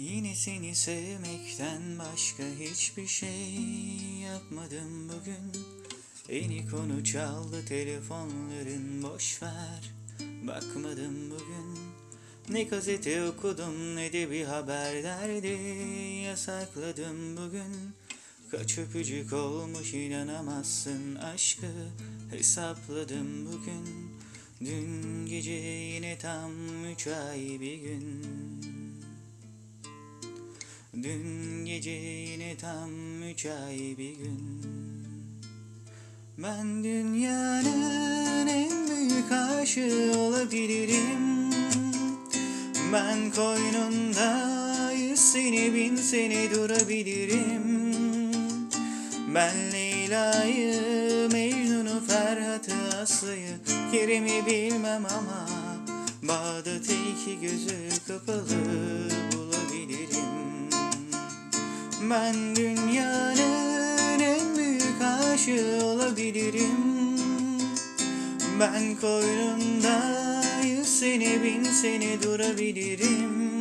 Yine seni sevmekten başka hiçbir şey yapmadım bugün. Yeni konu çaldı telefonların boş ver. Bakmadım bugün. Ne gazete okudum ne de bir haber derdi Yasakladım bugün. Kaç öpücük olmuş inanamazsın aşkı Hesapladım bugün. Dün gece yine tam üç ay bir gün Dün gece yine tam üç ay bir gün. Ben dünyanın en büyük aşığı olabilirim. Ben koynunda yüz sene bin sene durabilirim. Ben Leyla'yı, Mecnun'u, Ferhat'ı, Aslı'yı Kerem'i bilmem ama Bağdat'ı iki gözü kapalı Ben dünyanın en büyük aşığı olabilirim. Ben koynunda yüz sene bin sene durabilirim.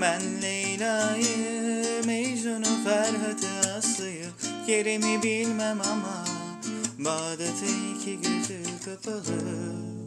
Ben Leyla'yı, Mecnun'u, Ferhat'ı, Aslı'yı. Kerem'i bilmem ama Bağdat'ı iki gözü kapalı